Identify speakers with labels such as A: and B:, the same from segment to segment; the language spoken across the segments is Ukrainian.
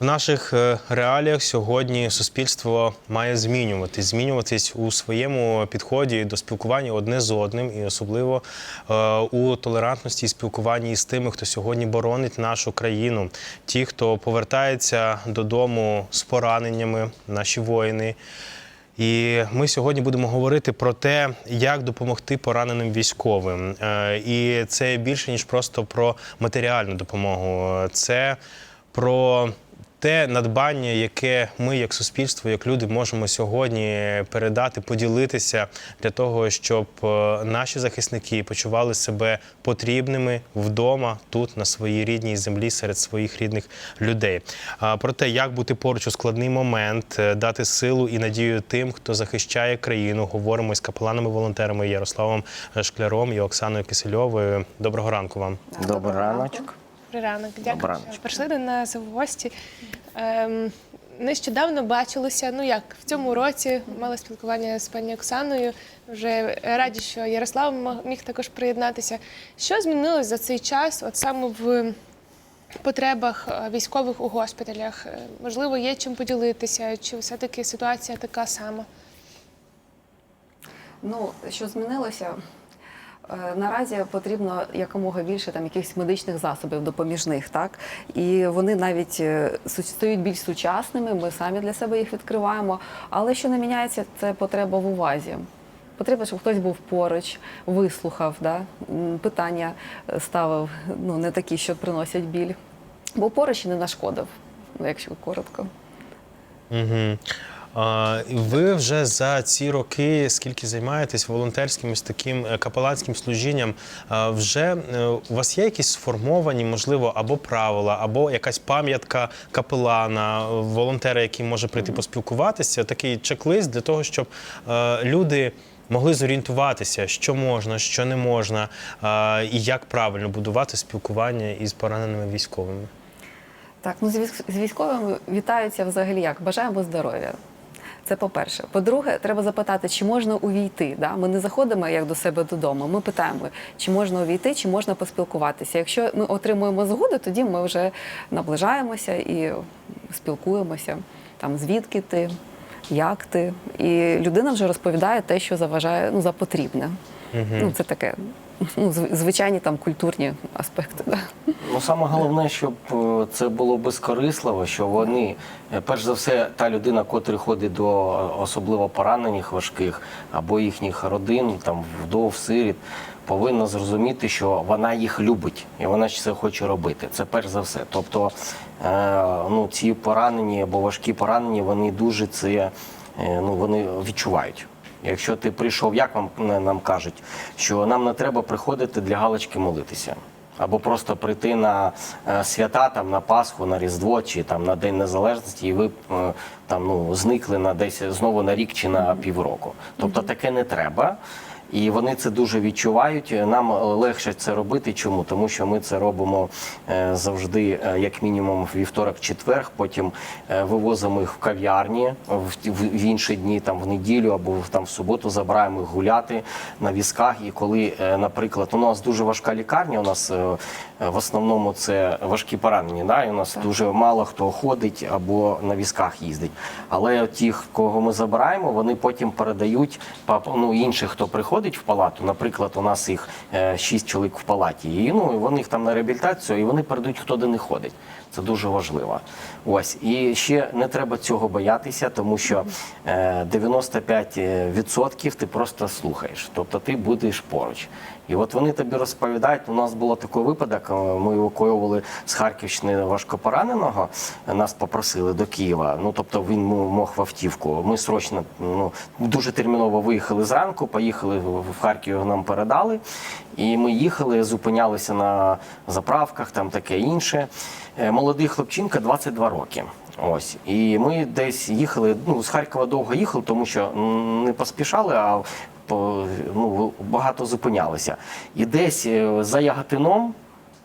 A: В наших е, реаліях сьогодні суспільство має змінюватись, змінюватись у своєму підході до спілкування одне з одним, і особливо е, у толерантності і спілкуванні з тими, хто сьогодні боронить нашу країну, ті, хто повертається додому з пораненнями, наші воїни. І ми сьогодні будемо говорити про те, як допомогти пораненим військовим. Е, І це більше ніж просто про матеріальну допомогу. Це про те надбання, яке ми, як суспільство, як люди, можемо сьогодні передати, поділитися для того, щоб е, наші захисники почували себе потрібними вдома, тут на своїй рідній землі, серед своїх рідних людей. Про те, як бути поруч у складний момент, е, дати силу і надію тим, хто захищає країну. Говоримо з капеланами-волонтерами Ярославом Шкляром і Оксаною Кисельовою. Доброго ранку вам.
B: Добрий раночок.
C: Добрий ранок, дякую,
B: Добраночок.
C: що прийшли до нас в гості. Ем, нещодавно бачилися. Ну як в цьому році мали спілкування з пані Оксаною. Вже раді, що Ярослав міг також приєднатися. Що змінилось за цей час, от саме в потребах е, військових у госпіталях? Е, Можливо, є чим поділитися, чи все-таки ситуація така сама?
D: Ну, що змінилося? Е, Наразі потрібно якомога більше там якихось медичних засобів допоміжних, так і вони навіть е, стають більш сучасними. Ми самі для себе їх відкриваємо. Але що не міняється, це потреба в увазі. Потреба, щоб хтось був поруч, вислухав, да? питання е, ставив, ну не такі, що приносять біль. Бо поруч і не нашкодив, ну, якщо коротко.
A: Угу. Ви вже за ці роки, скільки займаєтесь волонтерським ось таким е, капеланським служінням, вже е, у вас є якісь сформовані, можливо, або правила, або якась пам'ятка капелана, е, волонтера, який може прийти поспілкуватися, такий чек-лист для того, щоб е, люди. Могли зорієнтуватися, що можна, що не можна, і як правильно будувати спілкування із пораненими військовими.
D: Так, ну з військовими вітаються взагалі як? Бажаємо здоров'я. Це по-перше. По-друге, треба запитати, чи можна увійти. Да? Ми не заходимо як до себе додому. Ми питаємо, чи можна увійти, чи можна поспілкуватися. Якщо ми отримуємо згоду, тоді ми вже наближаємося і спілкуємося. Там звідки ти, як ти. І людина вже розповідає те, що заважає ну, за потрібне. Ну, це таке, ну, звичайні там культурні аспекти. Да?
B: Ну саме головне, щоб е, це було безкорисливо, що вони, е, перш за все, та людина, котра ходить до е, особливо поранених важких або їхніх родин, там вдов, сиріт, повинна зрозуміти, що вона їх любить і вона ж це хоче робити. Це перш за все. Тобто, ну ці поранені або важкі поранені, вони дуже це ну вони відчувають. Якщо ти прийшов, як вам нам кажуть, що нам не треба приходити для галочки молитися. Або просто прийти на е, свята, там на Пасху, на Різдво чи там на День Незалежності, і ви е, там ну зникли на десь знову на рік чи на півроку. Тобто таке не треба. І вони це дуже відчувають. Нам е, легше це робити. Чому? Тому що ми це робимо е, завжди, е, як мінімум, в вівторок-четверг. Потім вивозимо їх в кав'ярні в, інші дні, там в неділю або там в суботу забираємо їх гуляти на візках. І коли, наприклад, у нас дуже важка лікарня, у нас в основному це важкі поранені. Да? І у нас дуже мало хто ходить або на візках їздить. Але тих, кого ми забираємо, вони потім передають ну, інших, хто приходить в палату. Наприклад, у нас їх е, шість чоловік в палаті. І ну, вони їх там на реабілітацію, і вони передають, хто де не ходить. Це дуже важливо. Ось і ще не треба цього боятися, тому що е, 95% ти просто слухаєш, тобто ти будеш поруч. І от вони тобі розповідають. У нас було такий випадок. е, Ми евакуювали з Харківщини важкопораненого. Нас попросили до Києва. Ну тобто він мо- мог в автівку. Ми срочно ну дуже терміново виїхали зранку, поїхали в Харків, нам передали. І ми їхали, зупинялися на заправках, там таке інше. Е, Молодий хлопчинка, 22 роки. Ось і ми десь їхали. Ну з Харкова довго їхали, тому що не поспішали, а ну, багато зупинялися. І десь е, за Яготином.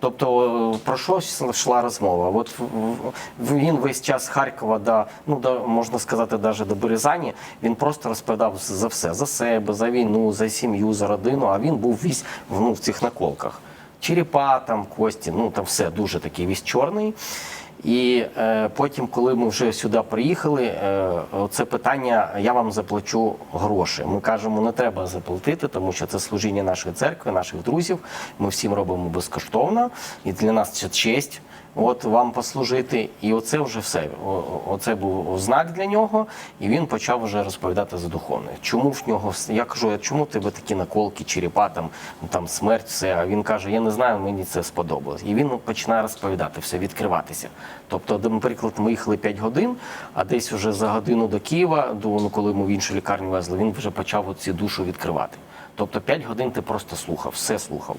B: Тобто про що йшла розмова? От він весь час Харкова до, ну до можна сказати, навіть до Березані, він просто розповідав за все, за себе, за війну, за сім'ю, за родину. А він був весь ну, в цих наколках. Черепа, там, кості, ну там все дуже такий весь чорний. І е, потім, коли ми вже сюди приїхали, е, це питання: я вам заплачу гроші. Ми кажемо, не треба заплатити, тому що це служіння нашої церкви, наших друзів. Ми всім робимо безкоштовно, і для нас це честь. От вам послужити, і оце вже все. Оце був знак для нього, і він почав вже розповідати за духовне. Чому в нього я кажу, «А чому тебе такі наколки, черепа, там, там смерть, все. А він каже: Я не знаю, мені це сподобалось. І він починає розповідати все, відкриватися. Тобто, наприклад, ми їхали 5 годин, а десь вже за годину до Києва, до ну, коли ми в іншу лікарню везли, він вже почав ці душу відкривати. Тобто 5 годин ти просто слухав, все слухав.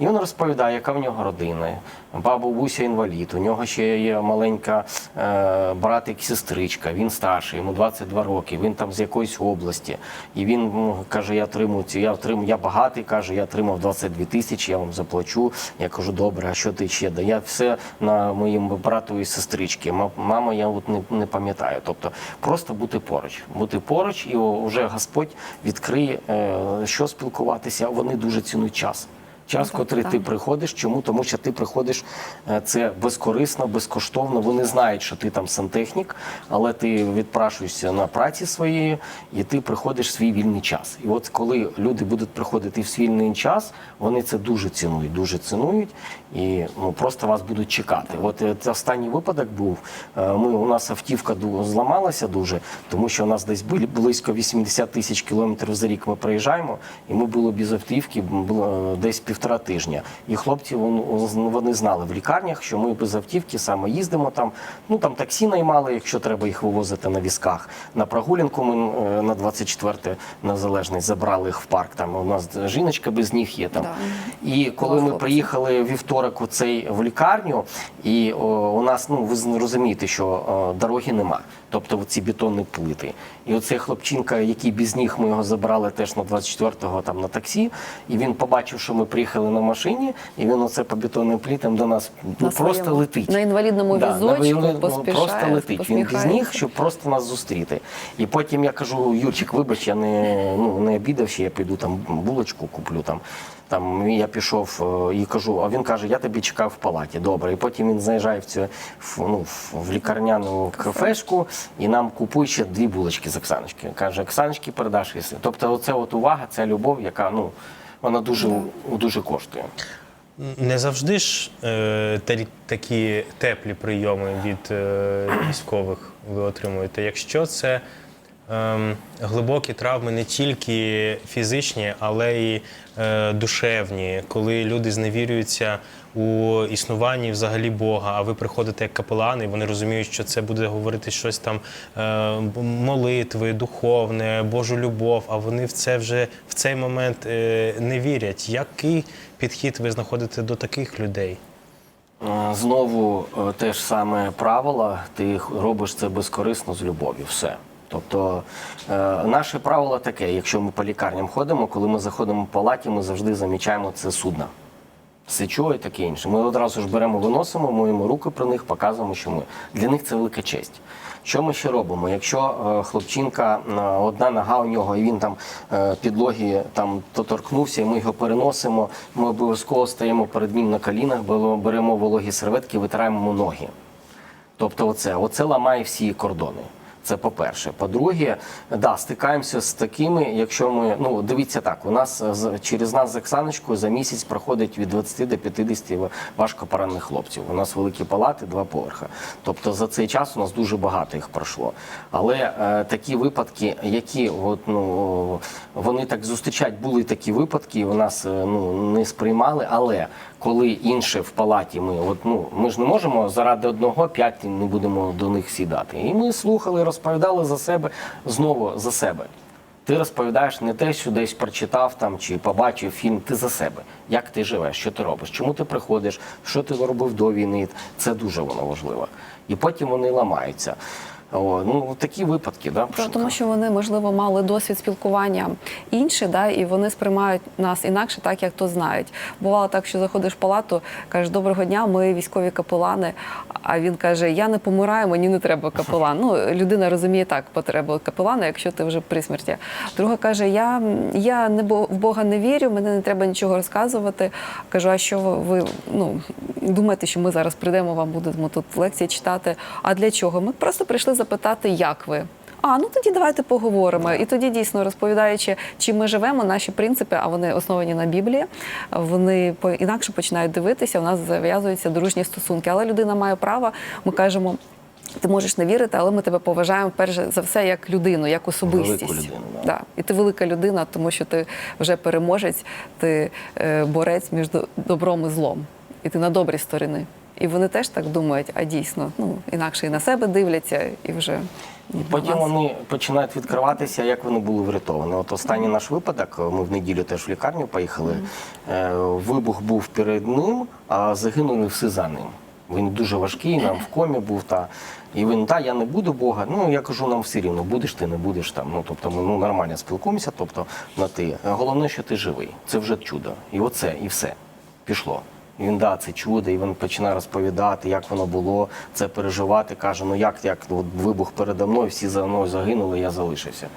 B: І він розповідає, яка в нього родина. Баба Буся інвалід, у нього ще є маленька е, братик, сестричка, він старший, йому 22 роки, він там з якоїсь області. І він каже: Я отримую ці, я отримую, я багатий, каже, я отримав 22 тисячі, я вам заплачу. Я кажу, добре, а що ти ще да? Я все на моїм брату і сестрички. Мама, я от не, не пам'ятаю. Тобто просто бути поруч. Бути поруч, і вже Господь відкриє, е, що спілкуватися. Вони дуже цінують час. Час,
D: Так,
B: котрий
D: так.
B: ти приходиш. Чому? Тому що ти приходиш е, це безкорисно, безкоштовно. Вони знають, що ти там сантехнік, але ти відпрашуєшся на праці своєї, і ти приходиш в свій вільний час. І от коли люди будуть приходити в свій вільний час, вони це дуже цінують, дуже цінують і ну просто вас будуть чекати. От е, це останній випадок був. Е, Ми у нас автівка зламалася дуже, тому що у нас десь були близько 80 тисяч кілометрів за рік. Ми проїжджаємо, і ми були без автівки було десь півтора тижня. І хлопці вони знали в лікарнях, що ми без автівки саме їздимо там. Ну там таксі наймали, якщо треба їх вивозити на візках. На прогулянку ми е, на 24 незалежність забрали їх в парк. Там у нас жіночка без ніг є там.
D: Да.
B: І коли
D: Була
B: ми
D: хлопця.
B: приїхали вівторок у цей в лікарню, і о, у нас, ну ви розумієте, що о, дороги нема, тобто ці бетонні плити. І оцей хлопчинка, який без ніг, ми його забрали теж на 24-го там на таксі, і він побачив, що ми приїхали на машині, і він оце по бетонним плитам до нас ну,
D: На
B: просто
D: своєму-
B: летить.
D: на інвалідному
B: Да,
D: візочку
B: ну,
D: поспішає,
B: просто летить. Він без ніг, щоб просто нас зустріти. І потім я кажу, Юрчик, вибач, я не, ну, не обідав ще, я піду там булочку куплю там. Там я пішов е, і кажу, а він каже, я тебе чекав в палаті. Добре. І потім він заїжджає в цю в, ну, в- в лікарняну кафешку і нам купує ще дві булочки з Оксаночки. Каже, Оксаночки передаш їсти. Тобто, оце от увага, ця любов, яка ну вона дуже, дуже коштує.
A: Не завжди ж е, такі теплі прийоми від е, військових ви отримуєте. Якщо це глибокі травми не тільки фізичні, але й е, душевні, коли люди зневірюються у існуванні взагалі Бога, а ви приходите як капелани, і вони розуміють, що це буде говорити щось там е, молитви, духовне, Божу любов, а вони в це вже в цей момент е, не вірять. Який підхід ви знаходите до таких людей?
B: Знову те ж саме правило, ти робиш це безкорисно з любов'ю. Все. Тобто е, наше правило таке: якщо ми по лікарням ходимо, коли ми заходимо в палаті, ми завжди замічаємо це судно. Сечо і таке інше. Ми одразу ж беремо, виносимо, моємо руки при них, показуємо, що ми. Для них це велика честь. Що ми ще робимо? Якщо е, хлопчинка, е, одна нога у нього, і він там підлоги там доторкнувся, і ми його переносимо, ми обов'язково стаємо перед ним на колінах, беремо вологі серветки, витираємо ноги. Тобто, оце, оце ламає всі кордони. Це по-перше. По-друге, да, стикаємося з такими, якщо ми. Ну, дивіться так, у нас через нас з Оксаночкою за місяць проходить від 20 до 50 важко поранених хлопців. У нас великі палати, два поверха. Тобто за цей час у нас дуже багато їх пройшло. Але е, такі випадки, які от, ну, вони так зустрічають, були такі випадки, у нас е, ну, не сприймали, але коли інше в палаті ми, от, ну, ми ж не можемо заради одного п'ять не будемо до них сідати. І ми слухали, розповідали за себе знову за себе. Ти розповідаєш не те, що десь прочитав там чи побачив фільм, ти за себе. Як ти живеш, що ти робиш, чому ти приходиш, що ти робив до війни. Це дуже воно важливо. І потім вони ламаються. О, ну такі випадки, да,
D: Та- Тому що вони, можливо, мали досвід спілкування інший, да, і вони сприймають нас інакше, так як то знають. Бувало так, що заходиш в палату, кажеш, доброго дня, ми військові капелани. А він каже: Я не помираю, мені не треба капелан. Ну, людина розуміє так, потребу капелана, якщо ти вже при смерті. Друга каже: Я, я не бо- в Бога не вірю, мене не треба нічого розказувати. Кажу, а що ви ну, думаєте, що ми зараз прийдемо, вам будемо тут лекції читати? А для чого? Ми просто прийшли запитати, як ви. А ну тоді давайте поговоримо. І тоді дійсно розповідаючи, чим ми живемо, наші принципи, а вони основані на Біблії, вони інакше починають дивитися. У нас зав'язуються дружні стосунки. Але людина має право. Ми кажемо. Ти можеш не вірити, але ми тебе поважаємо перш за все як людину, як особистість.
B: Велику людину, да.
D: Да. І ти велика людина, тому що ти вже переможець, ти е, борець між добром і злом. І ти на добрій стороні. І вони теж так думають, а дійсно, ну інакше і на себе дивляться, і вже ну,
B: Потім
D: нас.
B: вони починають відкриватися, як вони були врятовані. От останній наш випадок, ми в неділю теж в лікарню поїхали. Е, Вибух був перед ним, а загинули всі за ним. Він дуже важкий, нам в комі був та. І він, та, я не буду Бога. Ну я кажу, нам все рівно, будеш ти, не будеш там. Ну тобто ми ну, нормально спілкуємося, тобто на ти. Головне, що ти живий. Це вже чудо. І оце, і все. Пішло. І він да, це чудо, і він починає розповідати, як воно було, це переживати. Каже: ну як, як от вибух передо мною, всі за мною загинули, я залишився.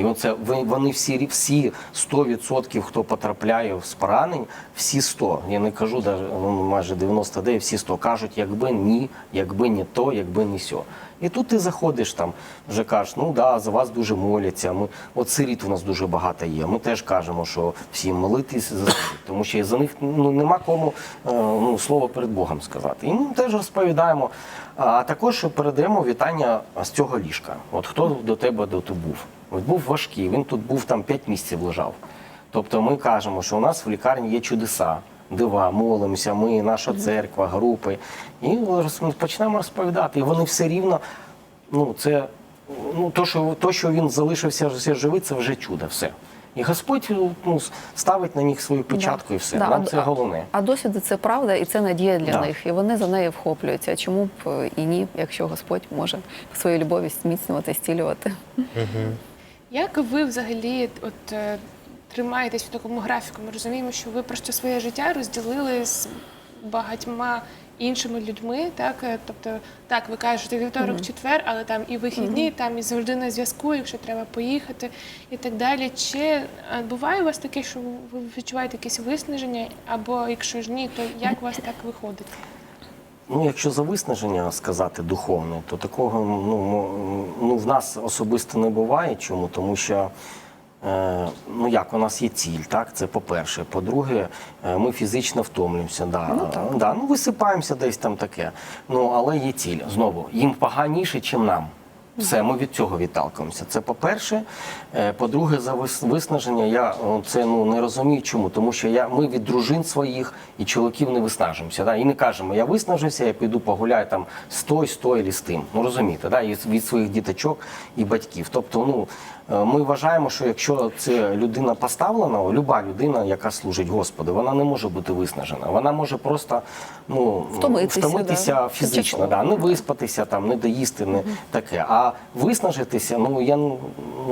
B: І оце вони всі всі 100%, хто потрапляє з поранень, всі 100, Я не кажу ну, майже 99, всі 100 кажуть, якби ні, якби не то, якби не сьо. І тут ти заходиш там, вже кажеш, ну да, за вас дуже моляться. Ми от сиріт у нас дуже багато є. Ми теж кажемо, що всім молитись за тому що за них ну нема кому е, ну слово перед Богом сказати. І ми теж розповідаємо. А також передаємо вітання з цього ліжка. От хто до тебе до був? От був важкий, він тут був там 5 місяців лежав. Тобто ми кажемо, що у нас в лікарні є чудеса, дива, молимося, ми, наша церква, групи. І починаємо розповідати. І вони все рівно, ну це ну, то, що, то, що він залишився все живий, це вже чудо, все. І Господь ну, ставить на них свою печатку і все.
D: Да,
B: Нам це головне.
D: А досвід це правда і це надія для
B: Да.
D: них. І вони за нею вхоплюються. Чому б е, і ні, якщо Господь може свою любові зміцнювати, стілювати?
C: Як ви взагалі от е, тримаєтесь в такому графіку? Ми розуміємо, що ви просто своє життя розділили з багатьма іншими людьми, так Е, тобто, так, ви кажете вівторок, четвер, але там і вихідні, там і завжди на зв'язку, якщо треба поїхати і так далі. Чи е, буває у вас таке, що ви відчуваєте якесь виснаження, або якщо ж ні, то як у вас так виходить?
B: Ну, якщо за виснаження сказати духовне, то такого ну, ну, в нас особисто не буває. Чому? Тому що е, ну як у нас є ціль, так? Це по-перше. По-друге, е, ми фізично втомлюємося. Да.
D: Ну, так.
B: Да, ну, висипаємося десь там таке. Ну, але є ціль. Знову, їм поганіше, ніж нам. Все, ми від цього відталкуємося. Це по-перше. Е, По-друге, за виснаження я це ну не розумію, чому. Тому що я ми від дружин своїх і чоловіків не виснажуємося. Да? І не кажемо, я виснажився, я піду погуляю там з той, з той, з тим. Ну розумієте, да? і від своїх діточок і батьків. Тобто, ну ми вважаємо, що якщо це людина поставлена, люба людина, яка служить Господу, вона не може бути виснажена. Вона може просто ну
D: Втомитися,
B: втомитися
D: да.
B: фізично, да, не виспатися, там, не доїсти, не таке. А виснажитися, ну я ну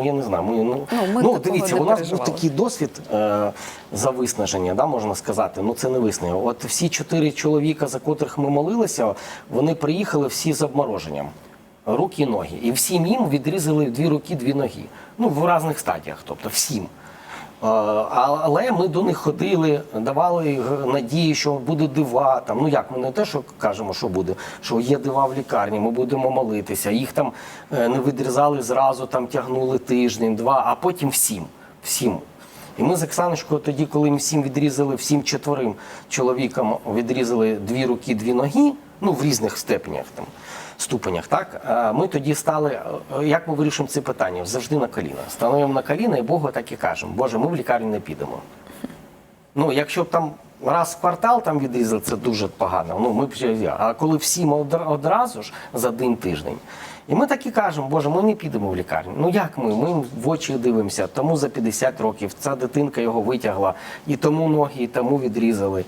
B: я не знаю. Ми, ну,
D: Ну, ми
B: ну дивіться, у нас був такий досвід е, за виснаження, да, можна сказати. Ну це не виснаження. От всі чотири чоловіка, за котрих ми молилися, вони приїхали всі з обмороженням. Руки і ноги. І всім їм відрізали дві руки, дві ноги. Ну, в різних стадіях, тобто всім. Е, Але ми до них ходили, давали надії, що буде дива. Там, ну як ми не те, що кажемо, що буде, що є дива в лікарні, ми будемо молитися. Їх там е, не відрізали зразу, там тягнули тиждень, два, а потім всім. всім. І ми з Оксаночкою тоді, коли ми всім відрізали, всім четверим чоловікам відрізали дві руки, дві ноги, ну в різних степенях там. Ступенях, так ми тоді стали. е, Як ми вирішимо це питання? Завжди на коліна. Становимо на коліна і Богу так і кажемо. Боже, ми в лікарню не підемо. Ну, якщо б там раз в квартал там відрізали, це дуже погано. Ну, ми б а коли всім одра- одразу ж за один тиждень. І ми так і кажемо, Боже, ми не підемо в лікарню. Ну як ми? Ми в очі дивимося, тому за 50 років ця дитинка його витягла, і тому ноги, і тому відрізали.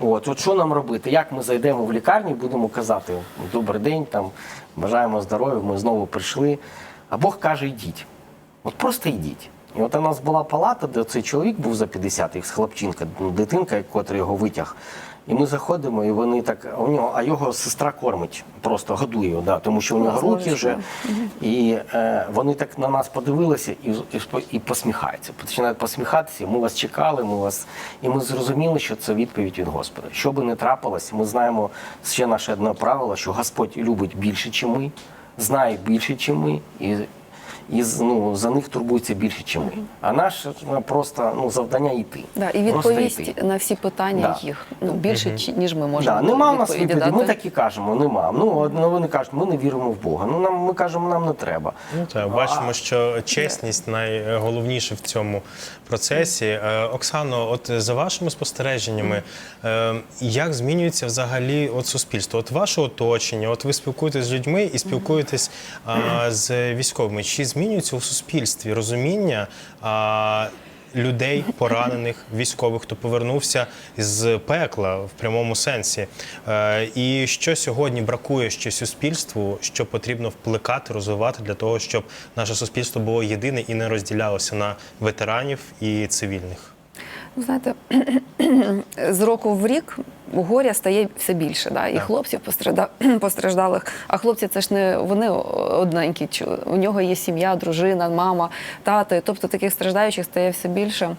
B: От, от що нам робити? Як ми зайдемо в лікарню і будемо казати Добрий день, там бажаємо здоров'я, ми знову прийшли. А Бог каже, йдіть. От просто йдіть. І от у нас була палата, де цей чоловік був за 50, їх хлопчинка, ну, дитинка, котра його витяг. І ми заходимо, і вони так, у нього, а його сестра кормить, просто годує, да, тому що у нього руки вже. І е, вони так на нас подивилися і, і, і посміхаються. Починають посміхатися. Ми вас чекали, ми вас. І ми зрозуміли, що це відповідь від Господа. Що би не трапилось, ми знаємо ще наше одне правило, що Господь любить більше, ніж ми, знає більше, ніж ми. І, і ну, за них турбується більше, ніж ми. А наше ну, просто ну, завдання йти.
D: Да, і відповість на всі питання
B: Да.
D: їх ну, більше, угу. ніж ми можемо.
B: Да, нема в нас
D: відповіді.
B: Ми так і кажемо, нема. Ну, ну, вони кажуть, ми не віримо в Бога. Ну, нам, ми кажемо, нам не треба.
A: Ну так, бачимо, що чесність найголовніше в цьому процесі. Е, Оксано, от за вашими спостереженнями, е, як змінюється взагалі от суспільство? От ваше оточення, от ви спілкуєтесь з людьми і спілкуєтесь з військовими. Чи змінюється у суспільстві розуміння? Людей поранених військових, хто повернувся з пекла в прямому сенсі, Е, і що сьогодні бракує ще суспільству, що потрібно вплекати, розвивати для того, щоб наше суспільство було єдине і не розділялося на ветеранів і цивільних.
D: Ну, знаєте, з року в рік горя стає все більше, да? і
A: Так.
D: хлопців постражда- постраждалих. А хлопці це ж не вони одненькі. У нього є сім'я, дружина, мама, тато. Тобто таких страждаючих стає все більше.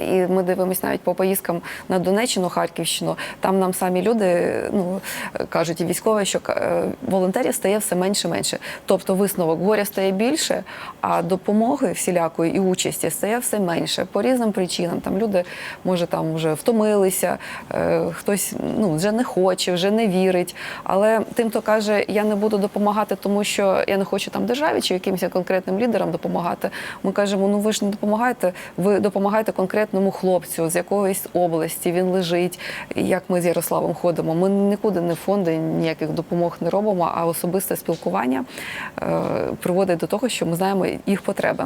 D: І ми дивимося навіть по поїздкам на Донеччину, Харківщину. Там нам самі люди ну кажуть, і військові, що е, волонтерів стає все менше менше. Тобто висновок горя стає більше, а допомоги всілякої і участі стає все менше по різним причинам. Там люди може там вже втомилися, е, хтось ну вже не хоче, вже не вірить. Але тим, хто каже, я не буду допомагати, тому що я не хочу там державі чи якимось конкретним лідерам допомагати. Ми кажемо, ну ви ж не допомагаєте, ви допомагаєте конкретному хлопцю з якоїсь області. Він лежить. Як ми з Ярославом ходимо. Ми нікуди не фонди, ніяких допомог не робимо, а особисте спілкування е, приводить до того, що ми знаємо їх потреби.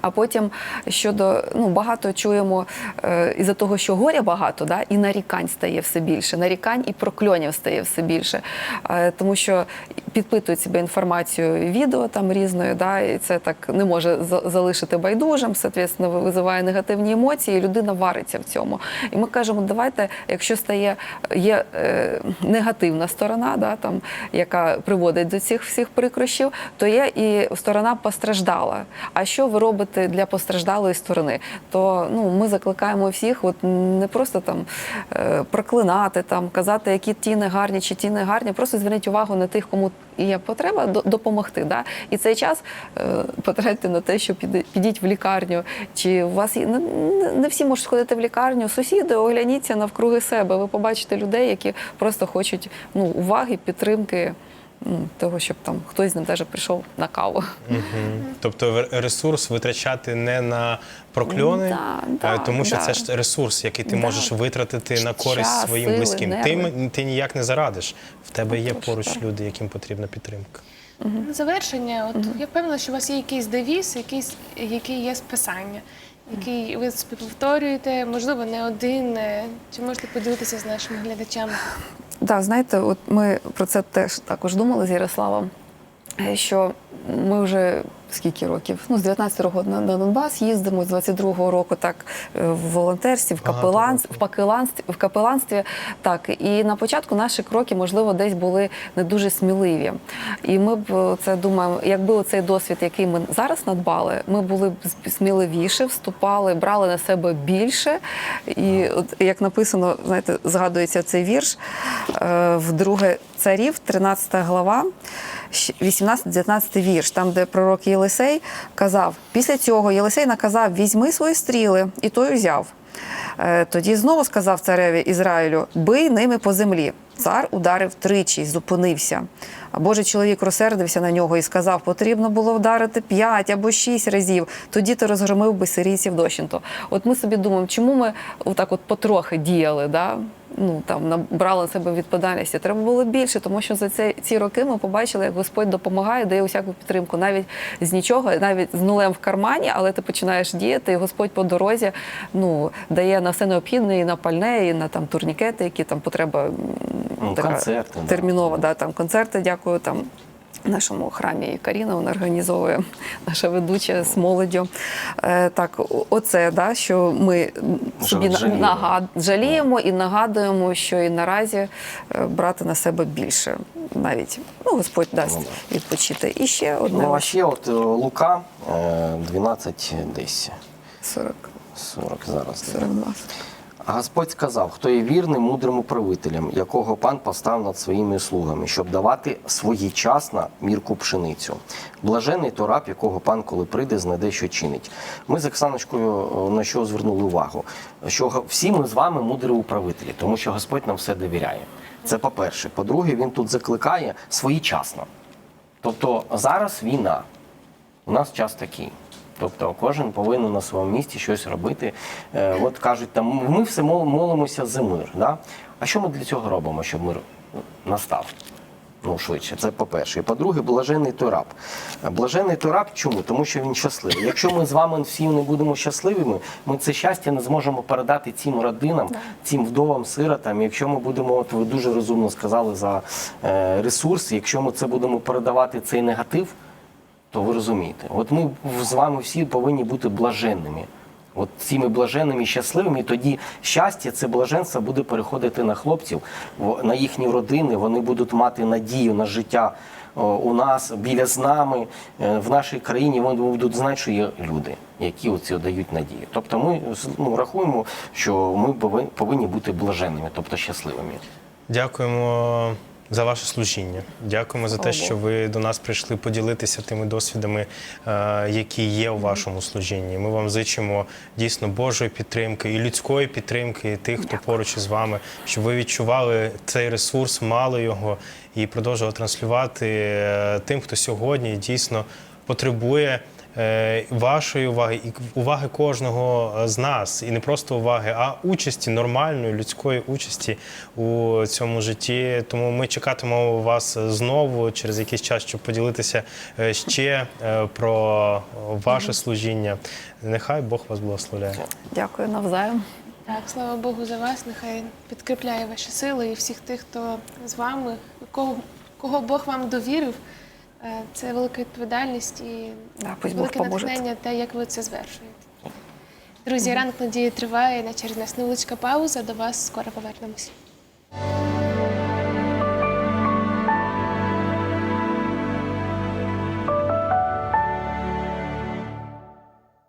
D: А потім щодо ну багато чуємо е, із-за того, що горя багато, да, і нарікань стає все більше. Нарікань і прокльонів стає все більше, е, тому що підпитують себе інформацією відео там різною, да, і це так не може залишити байдужим, соответственно, визиває негативні емоції, і людина вариться в цьому. І ми кажемо, давайте, якщо стає є е, негативна сторона, да, там, яка приводить до цих всіх прикрощів, то є і сторона постраждала. А що ви робите для постраждалої сторони? То ну, ми закликаємо всіх, от не просто там е, проклинати, там, казати, які ті не гарні чи ті не гарні, просто зверніть увагу на тих, кому є потреба допомогти. Да? І цей час е, потратьте на те, що підіть в лікарню. Чи у вас є не всі можуть сходити в лікарню. Сусіди, огляніться навкруги себе. Ви побачите людей, які просто хочуть ну, уваги, підтримки. Того, щоб там хтось з ним теж прийшов на каву.
A: Тобто ресурс витрачати не на прокльони,
D: Да, да,
A: тому що
D: да.
A: це ж ресурс, який ти
D: Да.
A: можеш витратити на користь
D: Час,
A: своїм
D: сили,
A: близьким. Ти,
D: нерви.
A: м- ти ніяк не зарадиш. В тебе є
D: Отож,
A: поруч люди, яким потрібна підтримка.
C: На завершення, от я впевнена, що у вас є якийсь девіз, якийсь, який є списання, який ви собі повторюєте, можливо, не один. Е, Чи можете поділитися з нашими глядачами?
D: Так, знаєте, от ми про це теж також думали з Ярославом, е, що ми вже скільки років? Ну, з 19 року на, на Донбас їздимо, з 22-го року так е, в волонтерстві, в капеланстві, в капеланстві, в капеланстві. Так, і на початку наші кроки, можливо, десь були не дуже сміливі. І ми б е, це думаємо, якби цей досвід, який ми зараз надбали, ми були б сміливіше, вступали, брали на себе більше. І от як написано, знаєте, згадується цей вірш е, в друге царів, 13 глава. 18-19 вірш, там, де пророк Єлисей казав: після цього Єлисей наказав: візьми свої стріли, і той узяв. Е, Тоді знову сказав цареві Ізраїлю: бий ними по землі. Цар ударив тричі зупинився. А Божий чоловік розсердився на нього і сказав: потрібно було вдарити п'ять або шість разів. Тоді ти розгромив би сирійців дощенто. От ми собі думаємо, чому ми отак от потрохи діяли, да? Ну там набрала на себе відповідальності. Треба було більше, тому що за це ці роки ми побачили, як Господь допомагає, дає усяку підтримку, навіть з нічого, навіть з нулем в кармані, але ти починаєш діяти, і Господь по дорозі ну дає на все необхідне, і на пальне, і на там турнікети, які там потреба
B: ну, така, концерти, да.
D: термінова, да, там концерти. Дякую там. Нашому храмі Каріна вона організовує наша ведуча з молоддю. Е, так, оце да, що ми собі
B: жаліємо.
D: нагад... жаліємо і нагадуємо, що і наразі е, брати на себе більше. Навіть ну Господь дасть
B: Ну,
D: відпочити. І ще одне
B: Ну, а ще от е, Лука е, 12 десь
D: 40,
B: 40 зараз.
D: 42.
B: Господь сказав, хто є вірним, мудрим управителем, якого пан постав над своїми слугами, щоб давати своєчасно мірку пшеницю. Блажений то раб, якого пан, коли прийде, знайде, що чинить. Ми з Оксаночкою е, на що звернули увагу? Що всі ми з вами мудрі управителі, тому що Господь нам все довіряє. Це по-перше. По-друге, він тут закликає своєчасно. Тобто зараз війна. У нас час такий. Тобто кожен повинен на своєму місці щось робити. Е, от кажуть, там ми все мол- молимося за мир. Да? А що ми для цього робимо, щоб мир настав? Ну, швидше, це по-перше. І по-друге, блажений той раб. Е, Блажений той раб чому? Тому що він щасливий. Якщо ми з вами всі не будемо щасливими, ми це щастя не зможемо передати цим родинам, цим вдовам, сиротам. Якщо ми будемо, от ви дуже розумно сказали за е, ресурси, якщо ми це будемо передавати цей негатив, то ви розумієте, от ми з вами всі повинні бути блаженними. От цими блаженними щасливими, і тоді щастя, це блаженство буде переходити на хлопців, на їхні родини. Вони будуть мати надію на життя у нас, біля з нами, е, в нашій країні. Вони будуть знати, що є люди, які оці дають надію. Тобто ми ну, рахуємо, що ми повинні бути блаженними, тобто щасливими.
A: Дякуємо за ваше служіння. Дякуємо за те, що ви до нас прийшли поділитися тими досвідами, е, які є у вашому служінні. Ми вам зичимо дійсно Божої підтримки і людської підтримки, і тих, хто поруч із вами, щоб ви відчували цей ресурс, мали його і продовжували транслювати е, тим, хто сьогодні дійсно потребує. Е, Вашої уваги і уваги кожного з нас, і не просто уваги, а участі нормальної людської участі у цьому житті. Тому ми чекатимемо вас знову через якийсь час, щоб поділитися е, ще е, про ваше служіння. Нехай Бог вас благословляє.
D: Дякую навзаєм.
C: Так, слава Богу за вас. Нехай підкріпляє ваші сили і всіх тих, хто з вами, кого, кого Бог вам довірив. Е, Це велика відповідальність і
D: Да,
C: велике натхнення, те, як ви це звершуєте. Друзі, ранок надії триває. На через нас невеличка пауза. До вас скоро повернемось.